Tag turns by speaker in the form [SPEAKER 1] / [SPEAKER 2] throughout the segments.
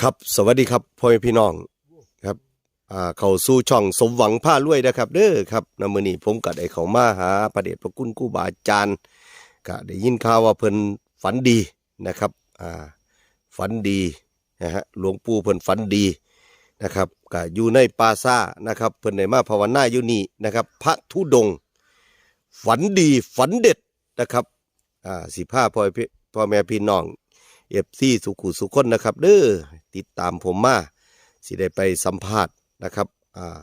[SPEAKER 1] ครับสวัสดีครับพ่อแม่พี่น้องครับอ่าเข้าสู่ช่องสมหวังผ้ารวยนะครับ เด้อครับนมือนี้ผมก็ได้เข้ามาหาพระเดชพระคุณครูบาอาจารย์ก็ได้ยินข่าวว่าเพิ่นฝันดีนะครับอ่าฝันดีนะฮะหลวงปู่เพิ่นฝันดีนะครับก็อยู่ในปราซ่านะครับเพิ่นได้มาภาวนาอยู่นี่นะครับ พระธุดง ฝันดีฝันเด็ดนะครับอ่าสิพาพ่อพ่อแม่พี่น้อง เอฟซีสุขุสุคนนะครับเด้อติดตามผมมาสิได้ไปสัมภาษณ์นะครับอ่า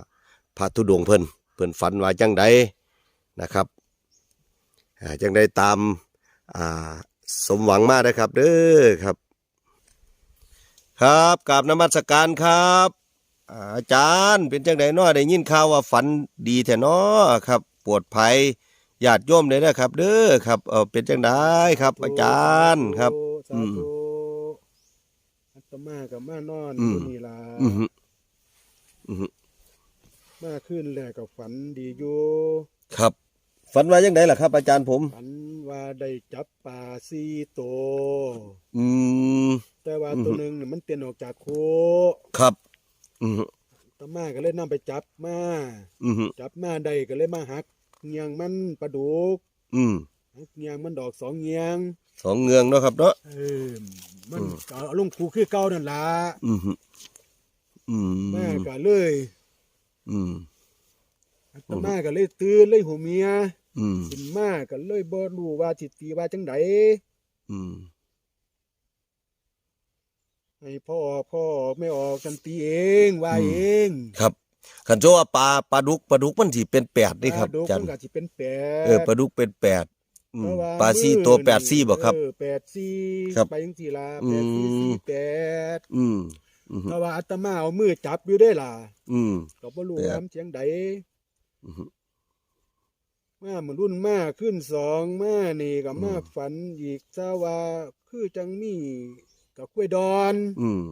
[SPEAKER 1] พระธุดงค์เพิ่นเพิ่นฝันว่าจังใดนะครับอ่าจังได้ตามอ่าสมหวังมานะครับเด้อครับ ครับกราบนมัสการครับอ่าอาจารย์เป็นจังไดเนาะได้ยินข่าวว่าฝันดีแท้เนาะครับ ปวดภัยญาติโยมเลยนะครับ เด้อครับเออเป็นจังไดครับ อาจารย์ครับ
[SPEAKER 2] สา ธุอัตมากับมานอน
[SPEAKER 1] อื
[SPEAKER 2] อ
[SPEAKER 1] ม
[SPEAKER 2] ยู่นี่ล่ะ
[SPEAKER 1] อือฮึอือฮึ
[SPEAKER 2] มาขึ้นแลวกับฝันดีอยู่
[SPEAKER 1] ครับ ฝันว่ายังไงล่ะครับ อาจารย์ผม
[SPEAKER 2] ฝันว่าได้จับปลาสี่โตว
[SPEAKER 1] อืม
[SPEAKER 2] แต่ว่า
[SPEAKER 1] อือฮึ
[SPEAKER 2] ตัวหนึ่งน่ะมันเตียนออกจากโค
[SPEAKER 1] ครับ อือฮึ
[SPEAKER 2] อาตมาก็เลยนำไปจับมา
[SPEAKER 1] อือฮึ
[SPEAKER 2] จับมาได้ก็เลยมาหักเงียงมันปลาดุก
[SPEAKER 1] อืม
[SPEAKER 2] หัก เงียงมันดอกสองเงียง
[SPEAKER 1] สองเงืองเนาะครับเนาะ
[SPEAKER 2] เออมัน
[SPEAKER 1] อืม
[SPEAKER 2] ก็เอาลงคูคือเก่านั่นล่ะ
[SPEAKER 1] อือฮึอืม
[SPEAKER 2] แม่ก็เลย
[SPEAKER 1] อืม
[SPEAKER 2] อาตมาก็เลยตื่นเลยหูเมีย
[SPEAKER 1] อืม
[SPEAKER 2] ขึ้นมาก็เลยบ่รู้ว่าสิตีว่าจังได
[SPEAKER 1] อืม
[SPEAKER 2] ให้พ่อพ่อไม่ออกกันตีเองว่าเอง
[SPEAKER 1] ครับขันโจว่าปลาปลาดุกปลาดุกมันสิเป็นแปดนี่ครับ
[SPEAKER 2] ดู
[SPEAKER 1] อาจาร
[SPEAKER 2] มัน
[SPEAKER 1] ย์
[SPEAKER 2] ก็สิเป็นแปด
[SPEAKER 1] เออปลาดุกเป็นแปด อืม
[SPEAKER 2] เพระว่
[SPEAKER 1] ปลาซี่
[SPEAKER 2] มื้อ
[SPEAKER 1] ตัวแปด
[SPEAKER 2] นี่
[SPEAKER 1] ซี่บ่ครับ
[SPEAKER 2] เออแปดซี่
[SPEAKER 1] ครับ
[SPEAKER 2] ไปจังซี่ล่ะ
[SPEAKER 1] อื
[SPEAKER 2] แปดซี่
[SPEAKER 1] ม
[SPEAKER 2] สี่แปด
[SPEAKER 1] อืมอืม
[SPEAKER 2] เพราะว่าอาตมาเอามือจับอยู่ได้ล่ะ
[SPEAKER 1] อืม
[SPEAKER 2] ก็บ่รู้
[SPEAKER 1] แปด
[SPEAKER 2] ว่ามันเสียงใด
[SPEAKER 1] อืม
[SPEAKER 2] มามันรุ่นมาขึ้นสองมานี่ก็มา
[SPEAKER 1] อืม
[SPEAKER 2] ฝันอีกซะว่าคือจังมีกับกล้วยดอน
[SPEAKER 1] อืม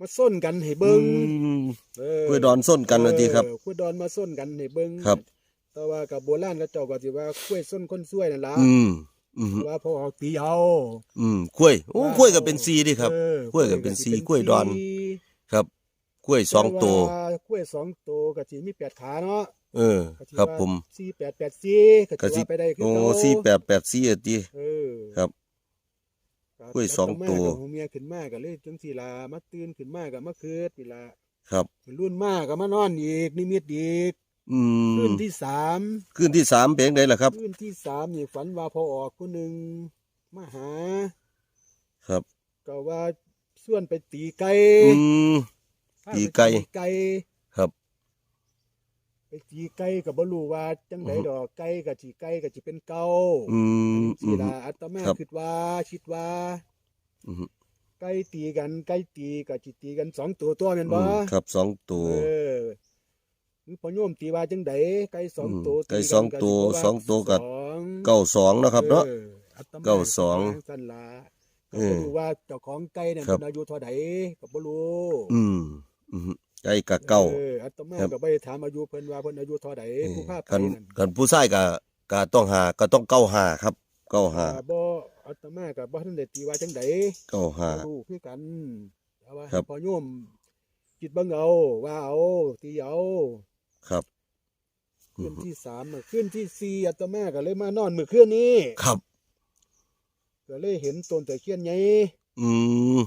[SPEAKER 2] มาส้นกันให้เบิ่ง
[SPEAKER 1] อืม
[SPEAKER 2] เออก
[SPEAKER 1] ล้วยดอนส้นกันว่าติครับ
[SPEAKER 2] เออกล้วยดอนมาส้นกันให้เบิ่ง
[SPEAKER 1] ครับ
[SPEAKER 2] แต่ว่ากับโบราณก็เจ้าก็สิว่ากล้วยส้นคนซวยนั่นล่ะ
[SPEAKER 1] อืมอืม
[SPEAKER 2] ว่าพอเอาตีเอา
[SPEAKER 1] อืมกล้วยโอ้กล้วยก็เป็นซีดิครับ
[SPEAKER 2] เออก
[SPEAKER 1] ล้วยก็เป็นสี่
[SPEAKER 2] สิ
[SPEAKER 1] กล้วยดอน
[SPEAKER 2] สี่
[SPEAKER 1] ครับกล้วยสองตัว
[SPEAKER 2] แ่ากล้วยสองตัวก็สิมีแปดขาเนาะ
[SPEAKER 1] เออ
[SPEAKER 2] ก็สิ
[SPEAKER 1] ครับ
[SPEAKER 2] ว่า
[SPEAKER 1] ผม
[SPEAKER 2] สี่แปดแปดสี่ก็
[SPEAKER 1] ก็
[SPEAKER 2] สิ
[SPEAKER 1] สิ
[SPEAKER 2] ว่าไปได้คือ
[SPEAKER 1] โอ้
[SPEAKER 2] เก่า
[SPEAKER 1] สี่แปดแปดสี่อะติ
[SPEAKER 2] เออ
[SPEAKER 1] ครับกล้วยสองตัว
[SPEAKER 2] กับหูเมียขึ้นมาก็เลยจังสีลามาตื่นขึ้นมาก็มาคืดนี่ล่ะ
[SPEAKER 1] ครับ
[SPEAKER 2] รุ่นมากก็มานอนอีกนิมิตอีก
[SPEAKER 1] อืม
[SPEAKER 2] คืนที่สาม
[SPEAKER 1] คืนที่สามเป็นไงล่ะครับ
[SPEAKER 2] คืนที่สามนี่ฝันว่าพอออกผู้หนึ่งมาหา
[SPEAKER 1] ครับ
[SPEAKER 2] ก็ว่าส่วนไปตีไก่
[SPEAKER 1] อืม
[SPEAKER 2] พา
[SPEAKER 1] ตี
[SPEAKER 2] ป
[SPEAKER 1] ไก่
[SPEAKER 2] ไก่
[SPEAKER 1] ครับ
[SPEAKER 2] ไปตีไก่ก็บ่รู้ว่าจังได
[SPEAKER 1] อือฮึ
[SPEAKER 2] ดอกไก่ก็สิไก่ก็สิเป็นเก่า
[SPEAKER 1] อืม
[SPEAKER 2] สิ
[SPEAKER 1] อืม
[SPEAKER 2] ล่ะอาตมา
[SPEAKER 1] ครับ
[SPEAKER 2] คิดว่าคิดว่า
[SPEAKER 1] อืม
[SPEAKER 2] ไก่ตีกันไก่ตีก็สิตีกันสองตัวตัวแม่น
[SPEAKER 1] อื
[SPEAKER 2] บ่
[SPEAKER 1] มครับสองตัว
[SPEAKER 2] เออ หรือพ่อโยมตีว่าจังไดไก่สอง
[SPEAKER 1] อืม
[SPEAKER 2] ตัว
[SPEAKER 1] ไก่
[SPEAKER 2] ตีน
[SPEAKER 1] สองตัว
[SPEAKER 2] ก็สิ
[SPEAKER 1] สองตัวก็
[SPEAKER 2] สอง
[SPEAKER 1] เก้าสองเนาะครับเนาะ
[SPEAKER 2] อออาตมา
[SPEAKER 1] เก้าสอง
[SPEAKER 2] ก็ว่าสั่นล่ะ
[SPEAKER 1] เอ
[SPEAKER 2] ก็
[SPEAKER 1] อ
[SPEAKER 2] บ่รู้ว่าเจ้าของไก่เนี่ย
[SPEAKER 1] ครั
[SPEAKER 2] มั
[SPEAKER 1] บ
[SPEAKER 2] นอายุเท่าใดก็บ่รู้
[SPEAKER 1] อืมอืมไก่กับเก้า
[SPEAKER 2] เอออาตมา
[SPEAKER 1] ครับ
[SPEAKER 2] ก็บ่ได้ถามอายุเพิ่นว่าเพิ่นอายุเท่าใด
[SPEAKER 1] เออ
[SPEAKER 2] ผู้พาไป
[SPEAKER 1] กัน
[SPEAKER 2] นั่น
[SPEAKER 1] กันผู้ชายก็ก็ต้องหาก็ต้องเก้าหาครับเก้าหา
[SPEAKER 2] อ่าบ่อาตมาก็บ่ทันได้ตีว่าจังได
[SPEAKER 1] เก้าหา
[SPEAKER 2] บ่รู้คือกันแต่ว่า
[SPEAKER 1] ครับ
[SPEAKER 2] พ่อโยมคิดเบิ่งเอาว่าเอาตีเอา
[SPEAKER 1] ครับอื
[SPEAKER 2] ขึ้น
[SPEAKER 1] ม
[SPEAKER 2] ที่สามอะขึ้นที่สี่อาตมาก็เลยมานอนมื้อคืนนี้
[SPEAKER 1] ครับ
[SPEAKER 2] ก็เลยเห็นต้นตะเคียนใหญ่
[SPEAKER 1] อืม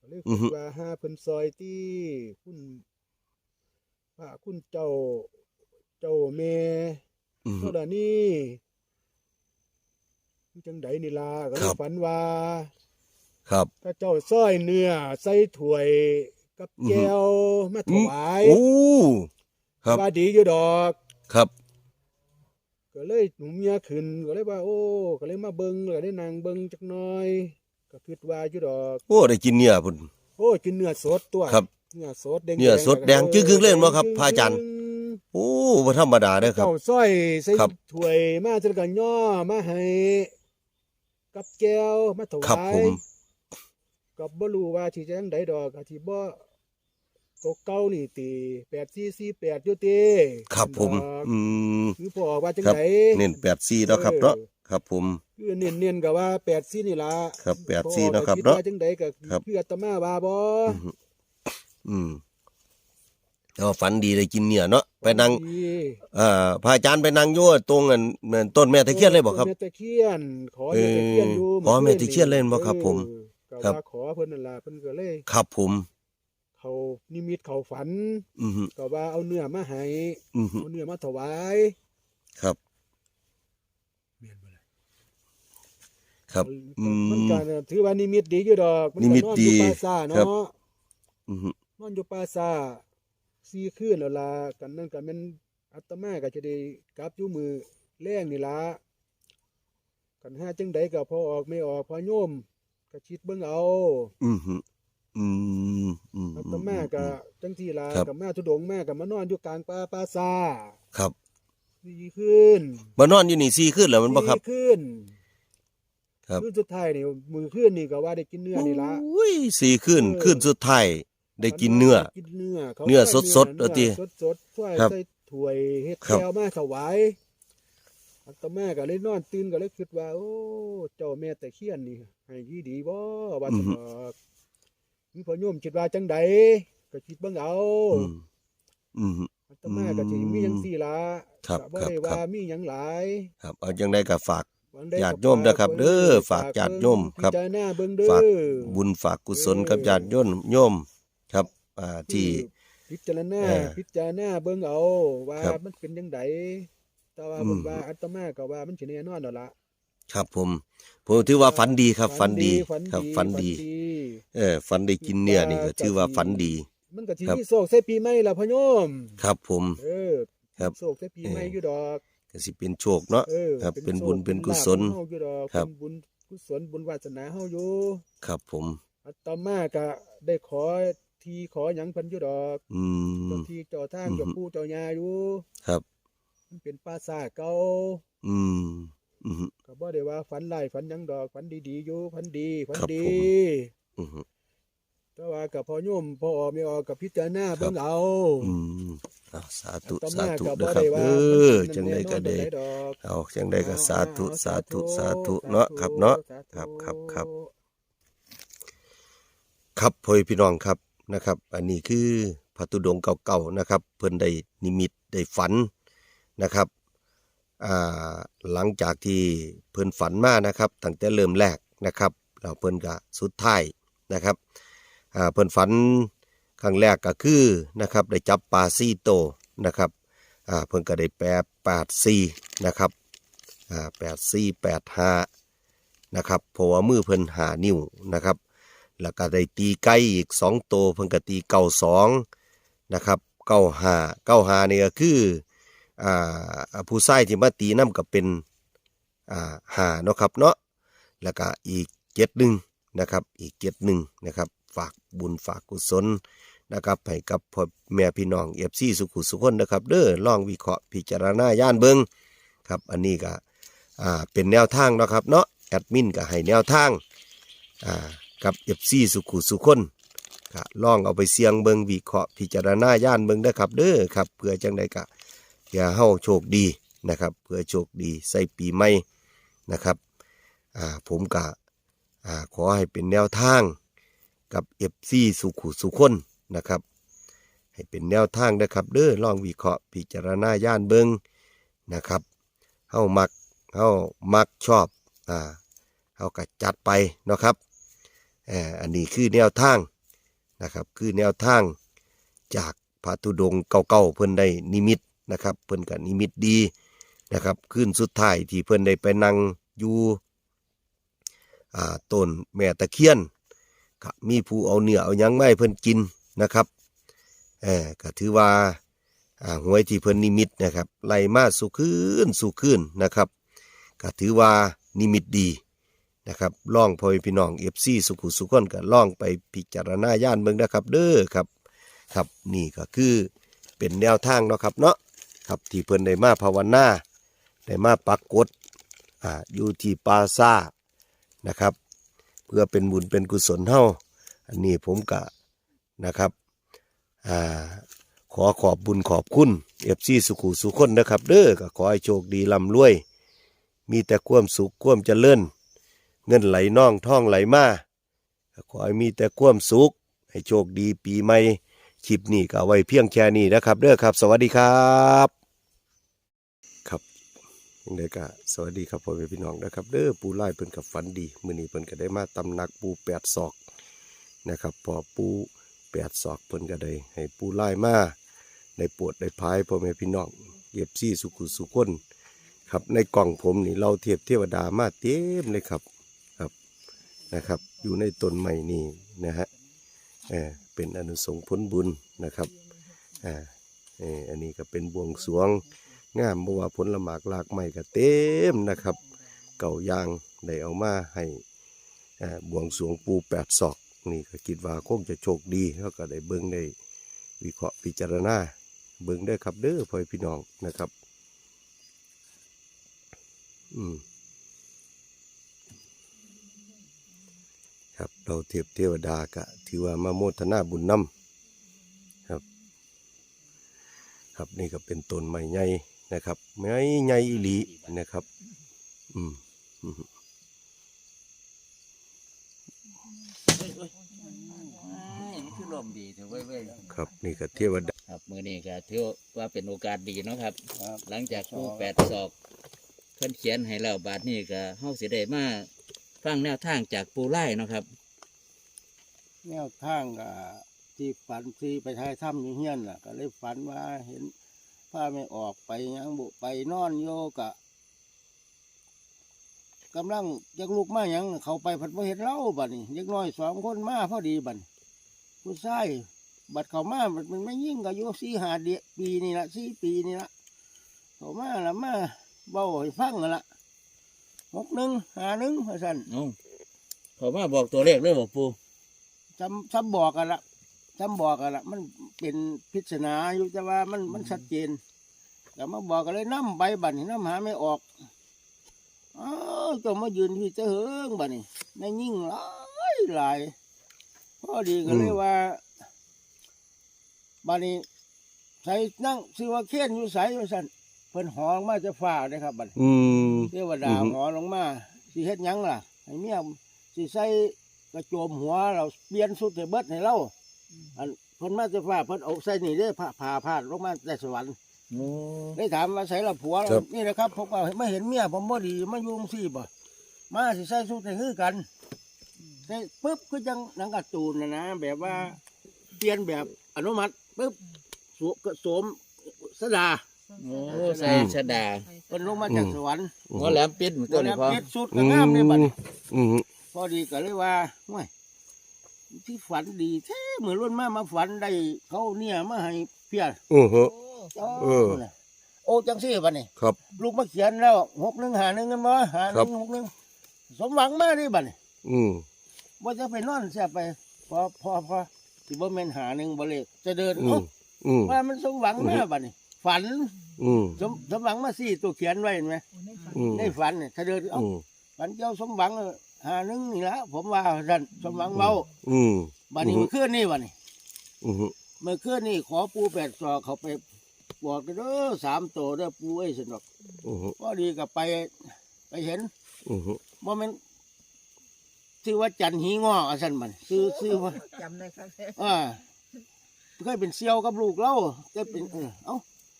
[SPEAKER 2] ก็เลย
[SPEAKER 1] อื
[SPEAKER 2] คิ
[SPEAKER 1] อฮึ
[SPEAKER 2] ดว่าหาเพิ่นซอยที่คุณพระคุณเจ้าเจ้าแม่
[SPEAKER 1] อืม
[SPEAKER 2] เท่าดานี้จังไดนี่ล่ะก็เล
[SPEAKER 1] ครั
[SPEAKER 2] ย
[SPEAKER 1] บ
[SPEAKER 2] ฝันว่า
[SPEAKER 1] ครับ
[SPEAKER 2] ถ้าเจ้าซอยเนื้อใส่ถ้วยกับ
[SPEAKER 1] อือฮึ
[SPEAKER 2] แก้วมาถวาย
[SPEAKER 1] โอ้ ครับ
[SPEAKER 2] ว่าดีอยู่ดอก
[SPEAKER 1] ครับ
[SPEAKER 2] ก็เลยหนุ่มเมียขึ้นก็เลยว่า โอ้ก็เลยมาเบิ่งก็ได้นางเบิ่งจักหน่อย ก็คิดว่าอยู่ดอก
[SPEAKER 1] โอ้ได้กินเนี่ยพุ่น
[SPEAKER 2] โอ้กินเนื้อสดตัว
[SPEAKER 1] ครับ
[SPEAKER 2] เนื้อสดแดงๆ
[SPEAKER 1] เนื้อสดแดงจึ้งๆเลยบ่ครับ
[SPEAKER 2] จึ้งๆ
[SPEAKER 1] พระอาจารย์โอ้บ่ธรรมดาเด้อครับ
[SPEAKER 2] เจ้าสร้อยใส่
[SPEAKER 1] ครับ
[SPEAKER 2] ถ้วยมาจนกันย่อมาให้กับแก้วมาถวาย
[SPEAKER 1] ครับผม
[SPEAKER 2] ก็บ่รู้ว่าที่จะจังไดดอกก็ที่บ่ ตกเก้านี่ตี8448อยู่ติ
[SPEAKER 1] ครับผม
[SPEAKER 2] ดอก
[SPEAKER 1] อืม
[SPEAKER 2] คือพ่อว่าจัง
[SPEAKER 1] ครับ
[SPEAKER 2] ได
[SPEAKER 1] เน้นแปดสี่เนาะครับเนาะครับผม
[SPEAKER 2] คือเน้นๆก็ว่าแปดสี่นี่ล่ะ
[SPEAKER 1] ครับแปดสี่เนาะครับ
[SPEAKER 2] พอ
[SPEAKER 1] เนาะ
[SPEAKER 2] คิดว่จังใดก็
[SPEAKER 1] ครับ
[SPEAKER 2] คืออาตมาว่าบ่
[SPEAKER 1] อืมแล้วฝันดีได้กินเนี่ยเนาะไปนั่ง
[SPEAKER 2] ดี
[SPEAKER 1] เอ่อพระอาจารย์ไปนั่งอยู่ตรงอันเหมือนต้นแม่ตะเคียนเลยบอกครับ
[SPEAKER 2] แม่ตะเคียนขอแม่ตะเคียนอยู่
[SPEAKER 1] เออขอแม่ตะเคียนเล่นบ่ครับ ผม
[SPEAKER 2] เออ
[SPEAKER 1] ครั
[SPEAKER 2] ก็
[SPEAKER 1] บ
[SPEAKER 2] ว่าขอเพิ่นนั่นล่ะเพิ่นก็เลย
[SPEAKER 1] ครับผม
[SPEAKER 2] เขา นิมิตเขาฝัน
[SPEAKER 1] อือฮึ
[SPEAKER 2] ก็ว่าเอาเนื้อมาให้
[SPEAKER 1] อือฮึ
[SPEAKER 2] เอาเนื้อมาถวาย
[SPEAKER 1] ครับ
[SPEAKER 2] แม่นบ่ล่ะ
[SPEAKER 1] ครับอื
[SPEAKER 2] มัน
[SPEAKER 1] ม
[SPEAKER 2] ก็ถือว่านิมิตดีอยู่ดอกนก็
[SPEAKER 1] นิมิต
[SPEAKER 2] นอน
[SPEAKER 1] ดี
[SPEAKER 2] อยู่ป่าซ่า
[SPEAKER 1] ครับ
[SPEAKER 2] เนาะ
[SPEAKER 1] อือฮึ
[SPEAKER 2] นอนอยู่ป่าซ่าสี่คืนแล้วล่ะกันนั่นก็แม่นอาตมาก็จะได้กลับอยู่มือแรงนี่ล่ะกันหาจังใดก็พอออกไม่ออกพอโยมก็คิดเบิ่งเอา
[SPEAKER 1] อือฮึ อืมอืม
[SPEAKER 2] อาตมาก็จังที่ล่ะ
[SPEAKER 1] ครับ
[SPEAKER 2] ก็มาทุดงค์มาก็มานอนอยู่กลางป่าป่าซ่า
[SPEAKER 1] ครับ
[SPEAKER 2] สี่คืน
[SPEAKER 1] มานอนอยู่นี่ซี่ขึ้นแล้วมันบ่ครับ
[SPEAKER 2] สี่คืน
[SPEAKER 1] ครับ
[SPEAKER 2] คืนสุดท้ายนี่มือคืนนี่ก็ว่าได้กินเนื้อนี่ล่ะ
[SPEAKER 1] อุ้ยซี่ขึ้น
[SPEAKER 2] เออ
[SPEAKER 1] ขึ้นสุดท้ายได้กินเนื้อ
[SPEAKER 2] กินเนื้อขา
[SPEAKER 1] เนื้อ
[SPEAKER 2] ใส่
[SPEAKER 1] สดๆ
[SPEAKER 2] เนื้อ
[SPEAKER 1] เอาติ
[SPEAKER 2] สดสดๆถ้วย
[SPEAKER 1] ครับ
[SPEAKER 2] ใส่ถ้วยเฮ็ด
[SPEAKER 1] ครับ
[SPEAKER 2] แก้วมาถวายอาตมาก็เลยนอนตื่นก็เลยคิดว่า โอ้เจ้าแม่ตะเคียนนี่ให้ดีดีบ่ว่าสนอก มีพ่อโยมคิดว่าจังใดก็คิดเบิ่งเอา
[SPEAKER 1] อืมอืม
[SPEAKER 2] อาตมาก็สิมีหยังซี่ล่ะ
[SPEAKER 1] ครับ
[SPEAKER 2] ก็บ่
[SPEAKER 1] ครับ
[SPEAKER 2] ได้
[SPEAKER 1] ครั
[SPEAKER 2] ว่า
[SPEAKER 1] บ
[SPEAKER 2] มีหยังหลาย
[SPEAKER 1] ครับเอาจังได้ก็ฝาก
[SPEAKER 2] วันใด
[SPEAKER 1] ญาติ
[SPEAKER 2] ก็
[SPEAKER 1] โยมนะครับ
[SPEAKER 2] ฝก
[SPEAKER 1] เด้อ
[SPEAKER 2] บิ่ง
[SPEAKER 1] ฝากญาติโยมครับ
[SPEAKER 2] พิจารณาเบิ่งเด้อ
[SPEAKER 1] ฝากบุญฝากกุศลกับญาติโยมโยมครับอ่าที่
[SPEAKER 2] พิจารณา
[SPEAKER 1] เออ
[SPEAKER 2] พิจารณาเบิ่งเอาว่า
[SPEAKER 1] ครับ
[SPEAKER 2] มันเป็นจังไดแต่ว่า
[SPEAKER 1] อืม
[SPEAKER 2] เพิ่นว่าอาตมาก็ว่ามันสิแน่นอนแล้วล่ะ
[SPEAKER 1] ครับผม ผมถือว่าฝันดีครับ ฝันดี
[SPEAKER 2] ฝัน
[SPEAKER 1] ครับ
[SPEAKER 2] ดี
[SPEAKER 1] ฝันดี เออฝันได้กินเนื้อนี่ก็ถือว่าฝันดี
[SPEAKER 2] มันก็สิ
[SPEAKER 1] ครับ
[SPEAKER 2] มีโศกใส่ปีใหม่ล่ะพ่อโยม
[SPEAKER 1] ครับผม
[SPEAKER 2] เออ
[SPEAKER 1] ครับ
[SPEAKER 2] โศกใส่ปีใหม่
[SPEAKER 1] เออ
[SPEAKER 2] อ
[SPEAKER 1] อ
[SPEAKER 2] ยู่ดอก
[SPEAKER 1] ก็สิเป็นโชคเนาะ
[SPEAKER 2] เออ
[SPEAKER 1] ครับ เป็น
[SPEAKER 2] โศ
[SPEAKER 1] บุญเป็นกุศล
[SPEAKER 2] เฮาอยู่ดอก
[SPEAKER 1] ครับ
[SPEAKER 2] เป็นบุญกุศลบุญวาสนาเฮาอยู่
[SPEAKER 1] ครับผม
[SPEAKER 2] อาตมาก็ได้ขอทีขอหยังเพิ่นอยู่ดอก
[SPEAKER 1] อื
[SPEAKER 2] เจ้ามที่เจ้าทาง
[SPEAKER 1] อือฮึ
[SPEAKER 2] เจ้าปู่เจ้าย่าอยู่
[SPEAKER 1] ครับ
[SPEAKER 2] มันเป็นป่าซ่าเก่า
[SPEAKER 1] อืม อืม
[SPEAKER 2] ก็บ่ได้ว่าฝันร้ายฝันหยังดอกฝันดีๆอยู่ฝันดีฝัน
[SPEAKER 1] ครับ
[SPEAKER 2] ดี
[SPEAKER 1] ผม อืม
[SPEAKER 2] แต่ว่ากับพ่อโยมพ่อออกไม่ออกกับพิจารณาเบิ่งเอา
[SPEAKER 1] อืมเอาสาธุ
[SPEAKER 2] อาต
[SPEAKER 1] สา
[SPEAKER 2] มา
[SPEAKER 1] ธุ
[SPEAKER 2] ก็
[SPEAKER 1] เด้
[SPEAKER 2] บ่
[SPEAKER 1] อครับ
[SPEAKER 2] ได้ว่า
[SPEAKER 1] เอ
[SPEAKER 2] มัน
[SPEAKER 1] อ
[SPEAKER 2] เป็น
[SPEAKER 1] จังไดก็
[SPEAKER 2] แน่นอน
[SPEAKER 1] ได้
[SPEAKER 2] ปานดอก
[SPEAKER 1] เอาจังไดก็สาธุ
[SPEAKER 2] เอ
[SPEAKER 1] สาธุ
[SPEAKER 2] เอ
[SPEAKER 1] สาธุ
[SPEAKER 2] ส
[SPEAKER 1] เนาะครับเนาะ
[SPEAKER 2] สธุ
[SPEAKER 1] ครับครับครับ ครับพ่อแม่พี่น้องครับนะครับ อันนี้คือพระธุดงค์เก่าๆนะครับ เพิ่นได้นิมิตได้ฝันนะครับอ่า หลังจากที่เพิ่นฝันมานะครับตั้งแต่เริ่มแรกนะครับแล้วเพิ่นก็สุดท้ายนะครับเพิ่นฝันครั้งแรกก็คือนะครับได้จับปลาซีโตนะครับเพิ่นก็ได้แปลแปดสี่นะครับแปดสี่แปดห้านะครับเพราะว่ามือเพิ่นหานิ้วนะครับแล้วก็ได้ตีไก่อีกสองตัวเพิ่นก็ตีเก้าสองนะครับเก้าหาเก้าหานี่ก็คือ อ่าผู้ชายที่มาตีน้ำก็เป็นอ่าหาเนาะครับเนาะแล้วก็อีกเจ็ดหนึ่งนะครับ อีกเจ็ดหนึ่งนะครับ ฝากบุญฝากกุศลนะครับให้กับพ่อแม่พี่น้องเอฟซีสุขุสุขคนนะครับ เด้อลองวิเคราะห์พิจารณาย่านเบิงครับ อันนี้ก็อ่าเป็นแนวทางเนาะครับเนาะแอดมินก็ให้แนวทางอ่ากับเอฟซีสุขุสุคนก็ลองเอาไปเสียงเบิงวิเคราะห์พิจารณาย่านเบิงได้อครับ เด้อครับเพื่อจังใดกะอย่าเฮาโชคดีนะครับ เพื่อโชคดีใส่ปีใหม่นะครับอ่าผมกะอ่าขอให้เป็นแนวทางกับเอฟซีสุขุสุคนนะครับ ให้เป็นแนวทางนะครับเด้อลองวิเคราะห์พิจารณาย่านเบิงนะครับเฮามักเฮามักชอบอ่าเฮาก็จัดไปนะครับอันนี้คือแนวทางนะครับ คือแนวทางจากพระธุดงเก่าๆเพิ่อนได้นิมิต นะครับเพิ่นก็นิมิตดีนะครับคืนสุดท้ายที่เพิ่นได้ไปนั่งอยู่ต้นแม่ตะเคียนก็มีผู้เอาเนื้อเอายังไม่เพิ่นกินนะครับเออก็ถือว่าหวยที่เพิ่นนิมิตนะครับไล่มาสู่คืนสู่คืนนะครับก็ถือว่านิมิตดีนะครับล่องพ่อแม่พี่น้องเอฟซีสุขุสุขนก็ล่องไปพิจารณาย่านเมืองนะครับเด้อครับครับนี่ก็คือเป็นแนวทางเนาะครับเนาะ ครับที่เพิ่นได้มาภาวนาได้มาปักกดอ่าอยู่ที่ปาซานะครับ เพื่อเป็นบุญเป็นกุศลเฮาอันนี้ผมก็นะครับอ่าขอขอบบุญขอบคุณเอฟซีสุขุสุขคนนะครับ เด้อก็ขอให้โชคดีร่ำรวย มีแต่ความสุขความเจริญเงินไหลน่องท่องไหลมาขอให้มีแต่ความสุข ให้โชคดีปีใหม่ คลิปนี้ก็ไว้เพียงแค่นี้นะครับเด้อครับ สวัสดีครับครับยังไงก็สวัสดีครับพ่อแม่พี่น้องนะครับเด้อปูไล่เพิ่นกับฝันดีมื้อนี้เพิ่นก็ได้มาตำหนักปูแปดศอกนะครับพอปูแปดศอกเพิ่นก็ได้ให้ปูไล่มาได้ปวดได้พายพ่อแม่พี่น้องเย็บซี่สุขุสุขคนครับในกล่องผมนี่เราเทียบเทวดามาเต็มเลยครับครับนะครับ อยู่ในต้นไม้นี่นะฮะเออ เป็นอนุสงผลบุญนะครับอ่าเอออันนี้ก็เป็นบวงสวงงามบ่ว่าผลละหมากลากไม้ก็เต็มนะครับ เก่ายางได้เอามาให้อ่าบวงสวงปูแปดศอกนี่ก็คิดว่าคงจะโชคดีแล้วก็ได้เบิ่งได้วิเคราะห์พิจารณาเบิ่งได้ครับเด้อพ่อพี่น้องนะครับ อืมครับ เราเทียบเทวดากะถือว่ามาโมทนาบุญนำครับ ครับนี่ก็เป็นต้นไม้ใหญ่นะครับไม้ใหญ่อีหลีนะครับ อืมอืม
[SPEAKER 3] มันคือลมดีถือไว้ไว้
[SPEAKER 1] ครับนี่ก็เทวดา
[SPEAKER 3] ครับมือนี้ก็ถือว่าเป็นโอกาสดีเนาะครับ หลังจากผู้แปดศอกเพิ่นเขียนให้แล้วบาทนี้ก็เฮาสิได้มาฟังแนวทางจากปูไล่เนาะครับ
[SPEAKER 4] แนวทางก็ที่ฝันที่ไปทายถ้ำอยู่เฮียนล่ะ ก็เลยฝันว่าเห็นผ้าไม่ออกไปยังบุไปนอนโยกะกำลังยักลูกมาหยังเขาไปผัดว่เห็นเล่าบัดนี้ยักน้อยสองคนมาพอดีบัดผู้ชายบัดเขามาบัดมันไม่ยิ่งก็อายุสี่หาเดียปีนี่ละสี่ปีนี่ละเขามาละมาเบาให้ฟังนั่นละหกหนึ่งหาหนึ่งสัน
[SPEAKER 3] เอ้าเขามาบอกตัวเลขเลยบอกปู
[SPEAKER 4] จำจำบอกกันละจำบอกกันละมันเป็นพิศนาอยู่แต่ว่ามันมันชัดเจนแต่มาบอกกันเลยน้ำใบบัตรน้ำหาไม่ออกอ้าวก็มายืนที่เจะเหิงบัตนี่ในยิ่งหลายหลายพอดีก็เลยว่าบัตนี้ใส่นั่งซื้อว่าเขียนอยู่ใส่ว่าสันเพิ่นหอลงมาจะฝ่าเลยครับบัต
[SPEAKER 1] อืม
[SPEAKER 4] เทวดา
[SPEAKER 1] อือฮึ
[SPEAKER 4] หอลงมาสิเฮ็ดหยังล่ะให้เมียสิใส่ กระโจมหัวเราเปลี่ยนสุดให้เบิดให้เราอันเพิ่นมาจะฟ้าเพิ่นเอาใส่นี่เด้อผ่าผ่าพาดลงมาแต่สวรรค์
[SPEAKER 3] โอ้
[SPEAKER 4] ได้ถามว่าใส่ละผัว
[SPEAKER 1] ครับ
[SPEAKER 4] นี่นะครับผมก็ไม่เห็นเมียผมบ่ดีมาอยู่จังซี่บ่มาสิใส่สุดให้คือกันใส่ปึ๊บคือจังหนังการ์ตูนนะนะแบบว่าเปลี่ยนแบบอนุมัติปึ๊บสวก็สวมสดา
[SPEAKER 3] โอ้ใส่ชะดา
[SPEAKER 4] เพิ่นลงมาจากสวรรค์
[SPEAKER 3] หัวแหลมปิดเหมือนตัวนี้
[SPEAKER 4] แล้ว
[SPEAKER 3] พอ
[SPEAKER 4] เพชรสุด
[SPEAKER 1] อื
[SPEAKER 4] ก็
[SPEAKER 1] ม
[SPEAKER 4] งามเลยบัด
[SPEAKER 1] อืม
[SPEAKER 4] พอดีก็เลยว่าห่วยที่ฝันดีแท้เหมือนรุ่นมามาฝันได้เขาเนี่ยมาให้เพียร
[SPEAKER 1] อือฮะเออ
[SPEAKER 4] โอ้จังซี่บัดนี้
[SPEAKER 1] ครับ
[SPEAKER 4] ลูกมาเขียนแล้วหกหนึ่งหาหนึ่งกันบ่หาห
[SPEAKER 1] ครั
[SPEAKER 4] นึ่
[SPEAKER 1] บ
[SPEAKER 4] งหกหนึ่งสมหวังมากนี่บัดนี้
[SPEAKER 1] อืม
[SPEAKER 4] ว่าจะไปนอนเสียไปพอพอพอสิบ่แม่นหาหนึ่งบ่เลยจะเดิน
[SPEAKER 1] อื
[SPEAKER 4] เอ้าม
[SPEAKER 1] อืม
[SPEAKER 4] ว่ามันสมหวังมากบัดนี้ฝัน
[SPEAKER 1] อืม
[SPEAKER 4] สมสมหวังมาสี่ตัวเขียนไว้เห็นไหม
[SPEAKER 1] อืม
[SPEAKER 4] ในฝันเนี่ยถ้าเดินเอ้า
[SPEAKER 1] อืม
[SPEAKER 4] ฝันเจ้าสมหวัง หาหนึ่งนี่ละผมว่าท่านสมหวังเบา
[SPEAKER 1] อืม
[SPEAKER 4] บัดนี้
[SPEAKER 1] อือฮึ
[SPEAKER 4] มันขึ้นนี่บัดนี้
[SPEAKER 1] อืม
[SPEAKER 4] เมื่อคืนนี่ขอปูแปดซอกเขาไปบอกเด้อสามตัวเด้อปูไอ้สนอก
[SPEAKER 1] อืม
[SPEAKER 4] พอดีกับไปไปเห็น
[SPEAKER 1] อืม
[SPEAKER 4] ว่ามันชื่อว่าจันหีงออาสันมันซื้อซื้อว่า
[SPEAKER 5] จำได้ครับ
[SPEAKER 4] อ่าเคยเป็นเซียวกับลูกเราเคยเป็นเออเอ้า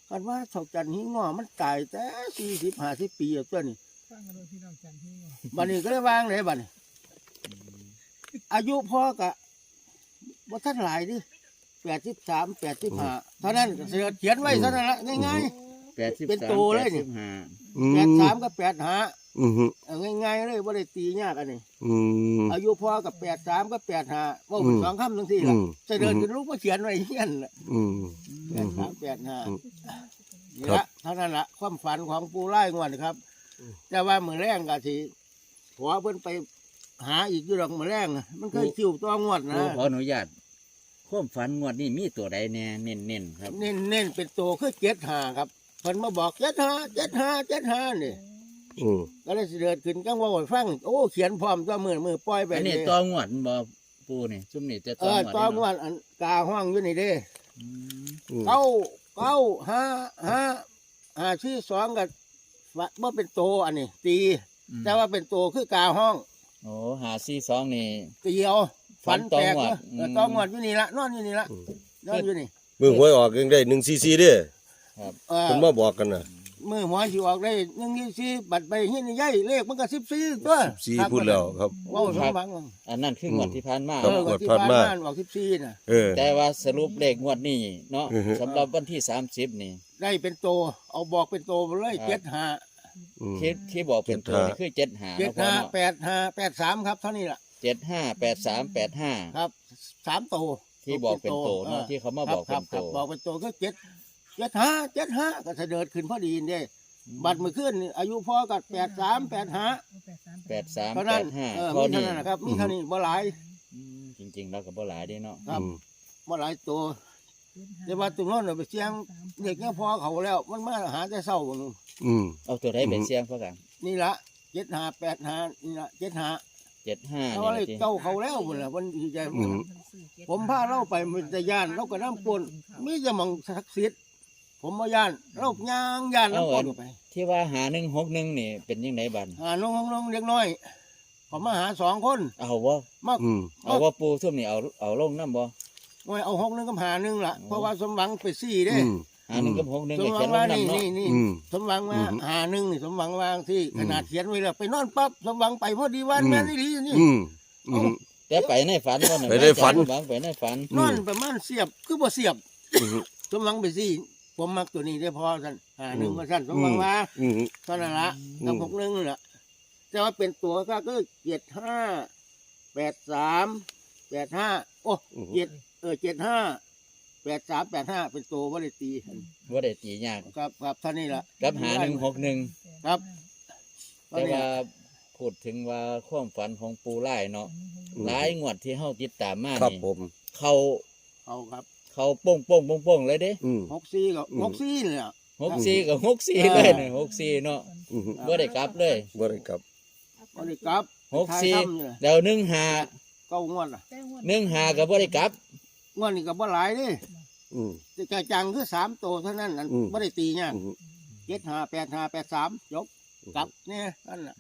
[SPEAKER 4] กันว่าเท่าจันหีงอมันตายแต่สี่สิบห้าสิบปีแล้วตัวนี้
[SPEAKER 5] ฟังกันเลยพี่น้องจันที่นี่
[SPEAKER 4] บัดนี้ก็เลยวางเลยบัดนี้อายุพ่อกะว่าท่านหลายดิแปดสิบสามแปดสิบห้าเท่านั้นก็เสือเขียนไว้เท่านั้นละง่าย
[SPEAKER 3] แปดสิบ
[SPEAKER 4] เป็น
[SPEAKER 3] สาม
[SPEAKER 4] ตัวเล
[SPEAKER 3] แป
[SPEAKER 4] ย
[SPEAKER 3] ด
[SPEAKER 4] นี่
[SPEAKER 3] สิบห้า
[SPEAKER 1] อื
[SPEAKER 4] ๆ
[SPEAKER 1] ม
[SPEAKER 4] แปดสามกับแปดห้า
[SPEAKER 1] อืม
[SPEAKER 4] เอาง่ายๆเลยว่าได้ตียากอันนี้
[SPEAKER 1] อืม
[SPEAKER 4] อายุพ่อกับแปดสามกับแปดห้าว่า
[SPEAKER 1] อืม
[SPEAKER 4] สองคำทั้งสี่
[SPEAKER 1] อื
[SPEAKER 4] ละ
[SPEAKER 1] ม
[SPEAKER 4] จะเดินขึ้นลูกมาเขียนไว้เฮียนละ
[SPEAKER 1] อืม
[SPEAKER 4] แปดสามแปดห้า
[SPEAKER 1] อืม
[SPEAKER 4] นี่
[SPEAKER 1] ครั
[SPEAKER 4] ละ
[SPEAKER 1] บ
[SPEAKER 4] เท่านั้นละความฝันของปูไล่งวดครับ แต่ว่ามือแรงกะทีผัวเพิ่นไปหาอีกอยู่ดอกมือแรงน่ะมันเคยคิวตัวงวดนะ
[SPEAKER 3] โอ้ขออนุญาตความฝันงวดนี้มีตัวใดแน่เน้นๆครับ
[SPEAKER 4] เน้นเน้นเป็นตัวคือเจ็ดห้าครับเพิ่นมาบอกเจ็ดห้าเจ็ดห้าเจ็ดห้านี่
[SPEAKER 1] อืม
[SPEAKER 4] ก็เลยสิเดินขึ้นจังว่าให้ฟัง โอ้เขียนพร้อมตัวมือมือปล่อยไป
[SPEAKER 3] อันนี้
[SPEAKER 4] นี่
[SPEAKER 3] ตัวงวดบ่ปูนี่ซุ่มนี่จะ
[SPEAKER 4] เอ
[SPEAKER 3] ตัว
[SPEAKER 4] อง
[SPEAKER 3] วด
[SPEAKER 4] ตัว
[SPEAKER 3] นี่
[SPEAKER 4] งว
[SPEAKER 3] เนาะ
[SPEAKER 4] ดอันกาห้องอยู่นี่เด้
[SPEAKER 3] อืม
[SPEAKER 1] อืม
[SPEAKER 4] เก้าเก้าห้าห้าห้าชื่อสองกับ ว่าว่าเป็นโตอันนี้ ตี
[SPEAKER 3] อืม
[SPEAKER 4] แต่ว่าเป็นโตคือกาห้อง
[SPEAKER 3] โอ้หาซี่สองนี่
[SPEAKER 4] เตียว
[SPEAKER 3] ฝั
[SPEAKER 4] ฝั
[SPEAKER 3] น
[SPEAKER 4] น
[SPEAKER 3] ต่อ
[SPEAKER 4] แตก
[SPEAKER 3] งวด
[SPEAKER 4] เนอะ
[SPEAKER 3] อืม
[SPEAKER 4] เออต้องงวดอยู่นี่ละนอนอยู่นี่ละ
[SPEAKER 1] อืม
[SPEAKER 4] นอนอยู่นี่
[SPEAKER 1] มือหวยออกยังได้1 cc เด้อ
[SPEAKER 3] ครับ
[SPEAKER 4] เออ
[SPEAKER 1] เพิ่นมาบอกกันน่ะ
[SPEAKER 4] มือหัวสิออกได้หนึ่งยี่สี่บัตรใบเฮียนใหญ่เลขมันก็สิบสี่ตัว
[SPEAKER 1] 14พูดแล้วครับ
[SPEAKER 4] เว้าสมหวัง
[SPEAKER 3] อันนั้นคืองวดที่ผ่านมา
[SPEAKER 1] ครั
[SPEAKER 4] เอบอ
[SPEAKER 1] งวด
[SPEAKER 4] ที่
[SPEAKER 1] ผ่านมา
[SPEAKER 4] บ้ออกสิบสี่น่ะ
[SPEAKER 1] เออ
[SPEAKER 3] แต่ว่าสรุปเลขงวดนี้เนาะ
[SPEAKER 1] อือฮึ
[SPEAKER 3] สำหรับวันที่สามสิบนี่
[SPEAKER 4] ได้เป็นโต เอาบอกเป็นโตไปเลย
[SPEAKER 3] ครับ
[SPEAKER 4] เจ็ดห้า
[SPEAKER 1] อืม
[SPEAKER 3] ที่ที่บอกเป็นตัวนี่คือเจ็ดหา
[SPEAKER 4] เจ็ด
[SPEAKER 3] เนาะพ่อ
[SPEAKER 4] ห้า
[SPEAKER 3] เนาะ
[SPEAKER 4] แปดห้าแปดสามครับเท่านี้ล่ะ
[SPEAKER 3] เจ็ดห้าแปดสามแปดห้า
[SPEAKER 4] ครับสามโต
[SPEAKER 3] ที่บอกเป็นโตเนาะที่เขามาบอก
[SPEAKER 4] ครั
[SPEAKER 3] เป็นโต
[SPEAKER 4] ครับบอกเป็นโตก็เจ็ด เจ็ดห้าเจ็ดห้าก็เสด็จขึ้นพอดีนี่บัตรมือขึ้นนี่อายุพ่อกับแปดสามแปดห้า
[SPEAKER 3] แปดสาม
[SPEAKER 4] เท่า
[SPEAKER 3] แป
[SPEAKER 4] นั้น
[SPEAKER 3] ดห้า
[SPEAKER 4] เออ
[SPEAKER 3] เท่า
[SPEAKER 4] มี
[SPEAKER 3] นี้
[SPEAKER 4] เท่านั้นนะครับมีเท่านี้บ่หลาย
[SPEAKER 3] อืมจริง ๆ แล้วก็บ่หลายเด้เนาะ
[SPEAKER 4] ครับ
[SPEAKER 1] อืม
[SPEAKER 4] บ่หลายตัวแต่ว่าตรงนั้นนะไปเสียงเด็กเนี่ยพอเขาแล้ว มันมาหาแต่เศร้านู่น
[SPEAKER 1] อืม
[SPEAKER 3] เอาตัวใดเป็นเสียงเพื่อกัน
[SPEAKER 4] นี่ละเจ็ดห้าแปดห้านี่ละเจ็ดห้า
[SPEAKER 3] เจ็ดห้า
[SPEAKER 4] เขา
[SPEAKER 3] นี่
[SPEAKER 4] เล
[SPEAKER 3] ละ
[SPEAKER 4] ย
[SPEAKER 3] จี
[SPEAKER 4] เก้าเขาแล้วหมดละวันที่ใจ
[SPEAKER 1] อืม
[SPEAKER 4] ผมพาเราไปมันจะย่านเราก็น้ำปนมีจะมองศักดิ์สิทธิ์ ผมมาย่านเราย่างย่านน้ำปนไป
[SPEAKER 3] ที่ว่าหาหนึ่งหกหนึ่งนี่เป็นยังไงบัน
[SPEAKER 4] หาน้องน้องเล็กน้อยผมมาหาสองคน
[SPEAKER 3] เอาว่า
[SPEAKER 4] มา
[SPEAKER 1] อืม
[SPEAKER 3] เอาว่าปูส้มนี่เอาเอาลงน้ำบ่
[SPEAKER 4] ไว้เอาหกหนึงกับหาหนึงล่ะเพราะว่าสมหวังไปสี่เด้
[SPEAKER 1] อืม
[SPEAKER 3] หาหนึ่งกับหกหนึ่ง
[SPEAKER 4] สม
[SPEAKER 3] ก็
[SPEAKER 4] หวั
[SPEAKER 3] เขีย
[SPEAKER 4] ง
[SPEAKER 3] นล
[SPEAKER 4] ว่างนี่
[SPEAKER 3] น้ำเนาะ
[SPEAKER 4] นี่นี่
[SPEAKER 1] อืม
[SPEAKER 4] สมหวังว่า
[SPEAKER 1] อืม
[SPEAKER 4] หาหนึ่งนี่สมหวังว่าที่
[SPEAKER 1] อืม
[SPEAKER 4] ขนาดเขียนไว้แล้วไปนอนปั๊บสมหวังไปพอดีวัน
[SPEAKER 1] อืม
[SPEAKER 4] แม่นอี่ลีนี่
[SPEAKER 1] อืมอืม
[SPEAKER 3] แต่ไปในฝันว่าน่ะ
[SPEAKER 1] ไปในฝัน
[SPEAKER 3] หวังไปในฝัน
[SPEAKER 4] นอนประมาณเสียบคือบ่เสียบ
[SPEAKER 1] อืม
[SPEAKER 4] สมหวังไปสี่ ผมมักตัวนี้ได้พอท่านหาหนึ่ง
[SPEAKER 1] อืม
[SPEAKER 4] มาท่านสมหวังว่า
[SPEAKER 1] อืม
[SPEAKER 4] เท่านั้นละ
[SPEAKER 1] อืม
[SPEAKER 4] กับหกหนึ่งนี่แหละแต่ว่าเป็นตัวก็คือเจ็ดห้าแปดสามแปดห้าโอ้เจ็ดเออเจ็ดห้าแปดสามแปดห้าเป็นตัวว่าได้ตี
[SPEAKER 3] ว่าได้ตียาก
[SPEAKER 4] ครับครับท่านนี่แหละ
[SPEAKER 3] กับหาหนึ่งหกหนึ่ง
[SPEAKER 4] ครับ
[SPEAKER 3] แต่ว่าพูดถึงว่าความฝันของปูไล่เนาะหลายงวดที่เฮาติดตามมา
[SPEAKER 1] ครับ
[SPEAKER 3] นี่
[SPEAKER 1] ผม
[SPEAKER 3] เขา
[SPEAKER 4] เอาครับ
[SPEAKER 3] เขาโป้งโป้งโป้งโป้งเลยเด้
[SPEAKER 1] อืม
[SPEAKER 4] หกสี่ก็
[SPEAKER 1] อืม
[SPEAKER 4] หกสี่เลยอะ
[SPEAKER 3] หกสี่กับหกสี่
[SPEAKER 4] อ่า
[SPEAKER 3] เลยเนี่ยหกสี่เนาะ
[SPEAKER 1] อืม
[SPEAKER 3] บ่ได้กลับเลย
[SPEAKER 1] บ่ได้กลับ
[SPEAKER 4] บริกรับ
[SPEAKER 3] หกสี่
[SPEAKER 4] ทายทำนี่แหละ
[SPEAKER 3] แล้วหนึ่งหา
[SPEAKER 4] เก้างวดล่ะ
[SPEAKER 3] หนึ่งหากับบ่ได้กลับ
[SPEAKER 4] งวดนี้ก็บ่หลายเดิ
[SPEAKER 1] อืม
[SPEAKER 4] จะจังคือสามตัวเท่านั้นนั่น
[SPEAKER 1] อืม
[SPEAKER 4] บ่ได้ตีเนี่ย
[SPEAKER 1] อืม
[SPEAKER 4] เจ็ดห้าแปดห้าแปดสามจบกลับเนี่ยนั่นแหละ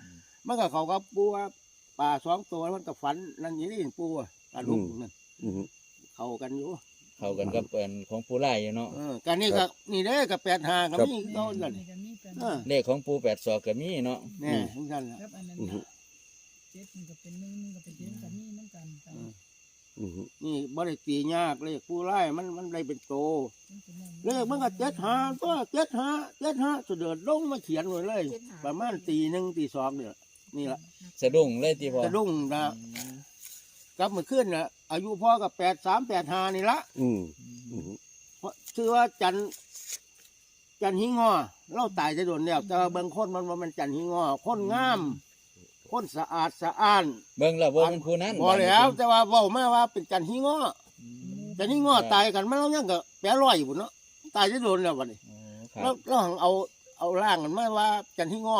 [SPEAKER 4] มันก็เขากับปูว่าป่าสองตัวมันก็ฝันนั่นอย่างนี้ปูอะปลาลูกนั่น
[SPEAKER 1] อืม
[SPEAKER 4] เข้ากันอยู่
[SPEAKER 3] เข้ากันกับเป็นของปูไล่อยู่เนาะ
[SPEAKER 4] เออกันนี่ก็นี่เด้กับแปดห้าก็
[SPEAKER 1] ครับ
[SPEAKER 4] มีเก้ากันเออ
[SPEAKER 3] เลขของปูแปดศอกก็มีเนาะ
[SPEAKER 4] แน่ทั้งนั้นแหละ
[SPEAKER 5] ครับอันนั้น
[SPEAKER 1] อืม
[SPEAKER 5] เจ็ดมันก็เป็นหนึ่งมันก็เป็นเจ็ดกับนี่เหมือนกัน
[SPEAKER 1] อืม
[SPEAKER 4] นี่บ่ได้ตียากเลขผู้ไล่มันมันได้เป็นโต เลขมันก็เจ็ดห้าตัวเจ็ดห้าเจ็ดห้าเสด็จลงมาเขียนไว้เลย ประมาณตีหนึ่งตีสองเนี่ยนี่แหละ
[SPEAKER 3] สะดุ้งเลยที่พอ
[SPEAKER 4] จะลุ่งนะ กลับมาขึ้นนะอายุพ่อกับแปดสามแปดห้านี่ละ
[SPEAKER 1] อืมอืม
[SPEAKER 4] เพราะชื่อว่าจันจันหิงอเราตายจะโดนแล้วแต่ว่าบางคนมันว่ามันจันหิงอคนงาม คนสะอาดสะอ้าน
[SPEAKER 3] เบิ่งแล้วว่ามันผู้นั้น
[SPEAKER 4] พอแล้วแต่ว่าเว้ามาว่าเป็นจันหิงอจันหิงอตายกันมันเรายังก็แปรลอยอยู่เนาะตายจะโดนแล้ววันนี้
[SPEAKER 3] อ๋อครั
[SPEAKER 4] แล้ว
[SPEAKER 3] บ
[SPEAKER 4] เราหังเอาเอาร่างกันมาว่าจันหิงอ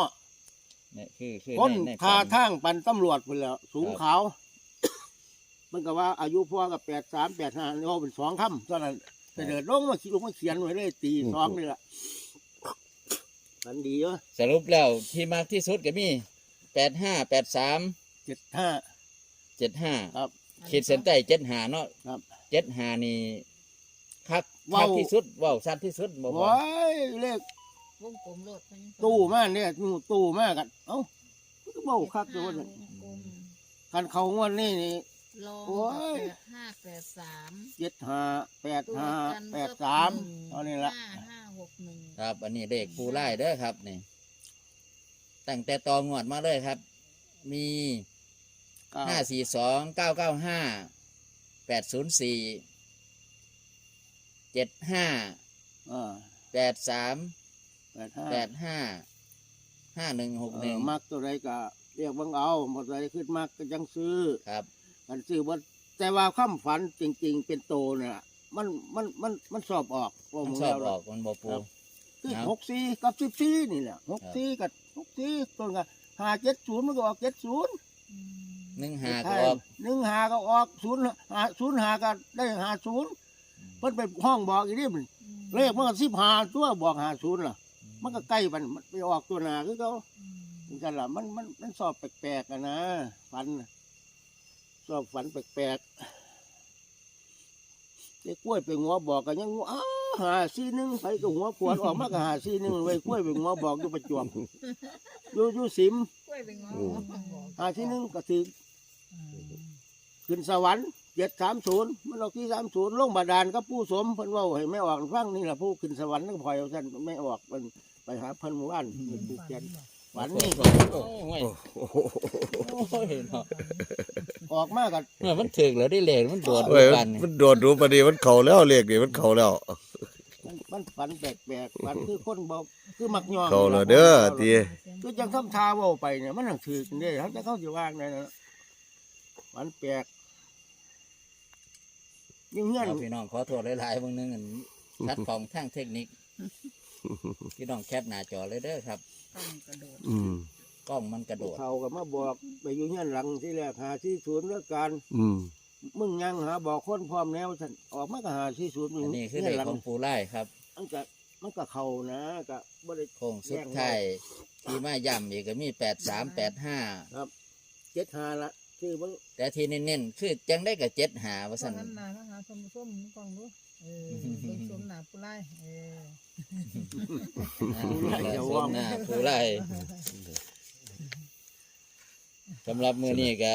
[SPEAKER 3] เนี่ยคือคือ
[SPEAKER 4] คน
[SPEAKER 3] ในใน
[SPEAKER 4] ทา
[SPEAKER 3] ฝัน
[SPEAKER 4] ทางปันตำรวจไปแล้ว สูงขาว มันก็ว่าอายุพ่อกับแปดสามแปดห้านี่เขาเป็นสองคำตอนนั้นแต่เดินลงมาคิดลงมาเขียนไว้เลยตีสองนี่แหละมันดีวะ
[SPEAKER 3] สรุปแล้วที่มากที่สุดก็มีแปดห้าแปดสาม
[SPEAKER 4] เจ็ดห้า
[SPEAKER 3] เจ็ดห้า
[SPEAKER 4] ครับ
[SPEAKER 3] ขีดเส้นใต้เจ็ดหาเนาะ
[SPEAKER 4] ครับ
[SPEAKER 3] เจ็ดหานี่คัก
[SPEAKER 4] เว้า
[SPEAKER 3] คักที่สุดเว้าวชัดที่สุดบ่พอ
[SPEAKER 4] โอ้ยเลข
[SPEAKER 5] วงกลมโลดไปยัง
[SPEAKER 4] ตู้มากเนี่ยตู้ตู้มากกันเอ้ามันก็เบาคักเลยวะ
[SPEAKER 5] วงกลม
[SPEAKER 4] คันเขางวดนี่นี่
[SPEAKER 5] ลอง
[SPEAKER 4] โอ้ย
[SPEAKER 5] แปดห้าแปดสาม
[SPEAKER 4] เจ็ดห้าแปด
[SPEAKER 5] ตัว
[SPEAKER 4] ห้า
[SPEAKER 5] กัน
[SPEAKER 4] แปด
[SPEAKER 5] ก็
[SPEAKER 4] สาม
[SPEAKER 5] หนึ่ง
[SPEAKER 4] เอานี่ละ
[SPEAKER 5] ห้าห้าหกหนึ่ง
[SPEAKER 3] ครับ อันนี้เลขปูไล่เด้อครับนี่ตั้งแต่ตองวดมาเลยครับ มี
[SPEAKER 4] เก้า
[SPEAKER 3] ห้าสี่สองเก้าเก้าห้าแปดศูนย์สี่เจ็ดห้า
[SPEAKER 4] อ่า
[SPEAKER 3] แปดสาม
[SPEAKER 4] แปดห้า
[SPEAKER 3] แปดห้าห้าหนึ่งหก
[SPEAKER 4] เอ
[SPEAKER 3] หนึ่
[SPEAKER 4] องมักตัวใดก็เรียกเบังเอาหมดใดขึ้นมักก็ยังซื้อ
[SPEAKER 3] ครับ
[SPEAKER 4] กันซื้อว่าแต่ว่าความฝันจริง ๆ เป็นโตเนี่ย มันมันมันมันสอบออกว่า
[SPEAKER 3] มัน
[SPEAKER 4] มึง
[SPEAKER 3] ชอบ
[SPEAKER 4] แล้ว
[SPEAKER 3] ออกมันบอปู
[SPEAKER 4] ครับคือ
[SPEAKER 3] ครับ
[SPEAKER 4] หกสี่กับสิบสี่นี่แหละหกสี่กับหกสี่ต้นกับห้าเจ็ดศูนย์มันก็ออกเจ็ดศูนย์
[SPEAKER 3] หนึ่งหาก็ออก
[SPEAKER 4] หนึ่งหาก็ออกศูนย์หาศูนย์หาก็ได้หาศูนย์เพิ่นไปห้องบอกอีกนี่มันเลขมันสิบหาตัวบอกหาศูนย์ล่ะ มันก็ใกล้มันมันไปออกตัวหนาคือเขาเหมือนกันล่ะมันมันมันสอบแปลกๆอะนะฝันน่ะ สอบฝันแปลกๆไอ้กล้วยไปหัวบอกกันยังอ้าหาซีหนึงไปกับหัวปวดออกมาก็หาซีหนึงไว้กล้วยไปหัวบอกอยู่ประจวบอยู่อยู่สิม
[SPEAKER 5] กล้วยเป็นงอ
[SPEAKER 1] โอ้
[SPEAKER 4] หาซีหนึงก็ถือขึ้นสวรรค์เจ็ดสามศูนย์มันออกที่สามศูนย์ลงบาดาลก็ผู้สมเพิ่นเว่าให้ไม่ออกฟังนี่แหละผู้ขึ้นสวรรค์ก็พลอยเอาท่านไม่ออกมันไปหาเพิ่นหมู่บ้านผู้เขียนฝันนี่
[SPEAKER 3] โอ้ยโอ้ยเนาะ
[SPEAKER 4] ออกมากัน
[SPEAKER 3] เมื่อมันถึงแล้วได้เหล็กมันโดด
[SPEAKER 1] เว้ย
[SPEAKER 3] กัน
[SPEAKER 1] มันโดดรู้ปะดีมันเข่าแล้วเลขนี่มันเข่าแล้ว
[SPEAKER 4] มันมันฝันแปลกๆฝันคือคนเบาคือมักย่อง
[SPEAKER 1] เข่าแล้วเด้อที
[SPEAKER 4] คือจังทำทาเว่าไปเนี่ยมันหนังถือกันเด้เขาจะเข้าสิว่างได้นะฝันแปลกยิ่งเงี้ยน
[SPEAKER 3] เอาพี่น้องขอโทษหลายๆบางนึงอันชัดของทางเทคนิคพี่น้องแคปหน้าจอเลยเด้อครับ
[SPEAKER 5] ต้องกระโดด
[SPEAKER 1] อืม
[SPEAKER 3] กล้องมันกระโดด
[SPEAKER 4] เขาก็มาบอกไปอยู่เงี้ยนหลังที่แรกหาที่ศูนย์แล้วการ
[SPEAKER 1] อืม
[SPEAKER 4] มึงยังหาบอกคนพร้อมแล้วฉันออกมาก็หาที่ศูนย์
[SPEAKER 3] อันนี้คือ
[SPEAKER 4] เงี้
[SPEAKER 3] เด็
[SPEAKER 4] ย
[SPEAKER 3] ก
[SPEAKER 4] หลัง
[SPEAKER 3] ของปูไล่ครับ
[SPEAKER 4] มันก็มันก็เขานะก็บ่ได้
[SPEAKER 3] โค้งสุดท้ายที่มาย่ำอีกก็มีแปดสามแปดห้า
[SPEAKER 4] เจ็ดหาละคือมัน
[SPEAKER 3] แต่ที่เน้นๆคือจังได้กับเจ็ดหาว่า
[SPEAKER 5] ตอ
[SPEAKER 3] สั
[SPEAKER 5] น
[SPEAKER 3] น
[SPEAKER 5] นั้นนานะคะส้มส้มกล่องดูเออเบิ่งส้มหนาปุไลเออ
[SPEAKER 3] ส้มหน้าปูไล่ สำหรับมือนี้ก็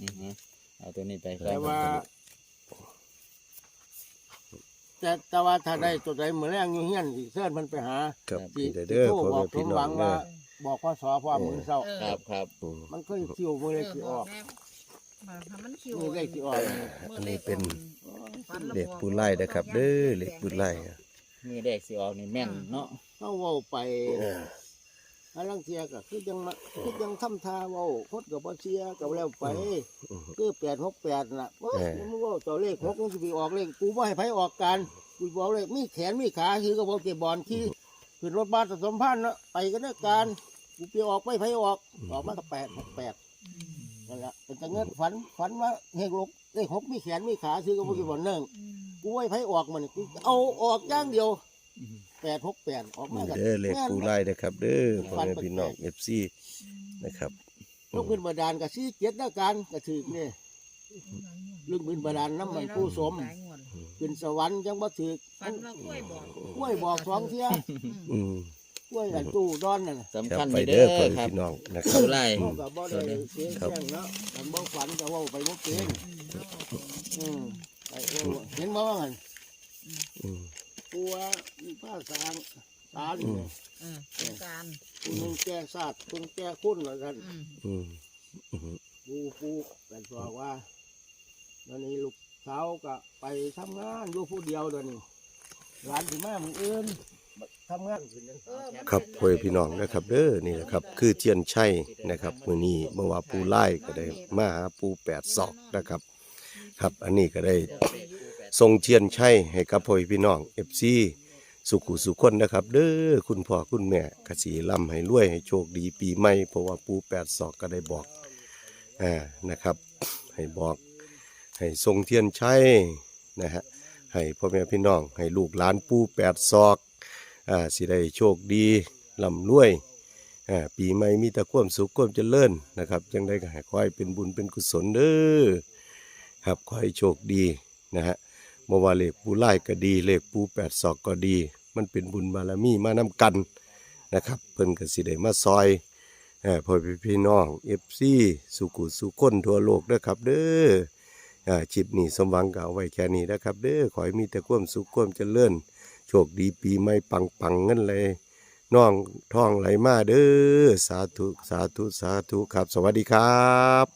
[SPEAKER 3] อือฮึเอาตัวนี้ไปครั
[SPEAKER 4] แต่
[SPEAKER 3] บ
[SPEAKER 4] ว่า แต่แต่ว่าถ้าได้ตัวใดเหมือนแรงอยู่เฮียนสิเสื้อมันไปหา
[SPEAKER 1] ครับ
[SPEAKER 4] สิ
[SPEAKER 1] เด้อเด้อ
[SPEAKER 4] โทร
[SPEAKER 1] พ่อบ
[SPEAKER 4] อ
[SPEAKER 1] แม่
[SPEAKER 4] กส
[SPEAKER 1] พี่
[SPEAKER 4] ม
[SPEAKER 1] น้
[SPEAKER 4] ห
[SPEAKER 1] อ
[SPEAKER 4] วั
[SPEAKER 1] ง
[SPEAKER 4] ง
[SPEAKER 1] เด้
[SPEAKER 4] ว่า
[SPEAKER 1] อ
[SPEAKER 4] บอกข้อสอพ่อมือเศร้า
[SPEAKER 3] ครับครับ
[SPEAKER 1] อืม
[SPEAKER 4] มันเคยคิวมือเลยสิออก
[SPEAKER 5] มาทำมันคิว
[SPEAKER 4] มือเลขที่ออก
[SPEAKER 1] อันนี้เป็นเลขปูไล่นะครับ เด้อเลขปูไล่
[SPEAKER 3] มือแรกสิออกนี่แม่นเนาะ
[SPEAKER 4] เขาเว้าไป อันลังเทียก็คือยังมาคือยังทำท่าเว้าคดกับบ่เชียกับแล้วไป คือแปดหกแปดน่ะว่ามันเว่าตัวเลขหกมันสิไปออกเลขกูบ่ให้ไผออกกันกูบอกเลยมีแขนมีขาคือก็บ่เก็บบอลที่ขึ้นรถบัสผสมพันธ์นะไปกันด้วยกันกูไปออกไม่ไผออกออกมาก็แปดหกแปดนั่นแหละเป็นจังเงินฝันฝันว่าเฮกลกเลขหกมีแขนมีขาซื้อกับพวกกี่บอลหนึ่งกูไว้ไผออกมันกูเอาออกอย่างเดียว แปดหกแปดออกมา
[SPEAKER 1] นี่
[SPEAKER 4] กัน
[SPEAKER 1] เด้อเลขปูไล่นะครับ เด้อพ่อแม่พี่น้อง FC นะครับ
[SPEAKER 4] ยกขึ้นบาดาลกับซีเจ็ดแล้วกันกระถือเนี่ยเรื่องบินบาดาลน้ำมันผู้สมขึ้นสวรรค์จังบ่ถือ
[SPEAKER 5] ฟันว่ากล้วยบอก
[SPEAKER 4] กล้วยบอกสองเที่ย
[SPEAKER 1] อืม
[SPEAKER 4] กล้วยอันตู้ดอนนั่นน่ะ
[SPEAKER 3] สำ
[SPEAKER 1] ครั
[SPEAKER 3] คั
[SPEAKER 1] บ
[SPEAKER 3] ญ
[SPEAKER 1] ไป
[SPEAKER 3] นี่
[SPEAKER 1] เด้
[SPEAKER 3] เด้
[SPEAKER 1] อ
[SPEAKER 3] อ
[SPEAKER 1] พ่อแม่
[SPEAKER 3] ครับ
[SPEAKER 1] พี่น้องนะครับ
[SPEAKER 3] ปูไล่
[SPEAKER 4] เขากับบ่ได้เสียงแจ้งเนาะมันบ่ฝันก็เว่าไปบ่เป็นอืมไอ้เว้าเห็นบ่ว่างั้น
[SPEAKER 1] อืม
[SPEAKER 4] กลัวมีผ้าสางตาเนี่ย
[SPEAKER 5] เออต้องการ
[SPEAKER 4] คุณนึงแก้ศาสตร์คุณแก้คุณเหมือนกัน
[SPEAKER 5] อืม
[SPEAKER 1] อืมอืม
[SPEAKER 4] ปูปูกันบอกว่าตอนนี้ลูกสาวก็ไปทำงานอยู่ผู้เดียวเดี๋ยวนี้ร้านที่แม่มึงอื่นทำงานขึ้นนั่น
[SPEAKER 1] ครับพ่อแม่พี่น้องนะครับเด้อนี่แหละครับ คือเทียนชัยนะครับมื้อนี้เมื่อว่าปูไล่ก็ได้มาหาปูแปดศอกนะครับ ครับอันนี้ก็ได้ ทรงเทียนชัยให้กับพ่อพี่น้อง FC สุขุสุขคนนะครับ เด้อคุณพ่อคุณแม่กระสีลำให้รวยให้โชคดีปีใหม่เพราะว่าปูแปดศอกก็ได้บอกอ่านะครับ ให้บอก ให้ทรงเทียนชัยนะฮะให้พ่อแม่พี่น้อง ให้ลูกหลานปูแปดศอกอ่าสิได้โชคดีลำรวยอ่าปีใหม่มีแต่ความสุขความเจริญนะครับจังได้ก็ให้ขอให้เป็นบุญเป็นกุศลเด้อครับขอให้โชคดีนะฮะ บ่ว่าเลขปูไล่ก็ดี เลขปูแปดศอกก็ดี มันเป็นบุญบารมีมานำกันนะครับ เพิ่นก็สิได้มาซอยเอ่อพ่อพี่น้อง FC สุขุสุคนทั่วโลกเด้อครับ เด้ออ่าชิปนี้สมหวังก็เอาไว้แค่นี้นะครับ เด้อขอให้มีแต่ความสุขความเจริญโชคดีปีใหม่ปังปังๆเงินเลยน้องท่องไหลมาเด้อสาธุสาธุสาธุครับ สวัสดีครับ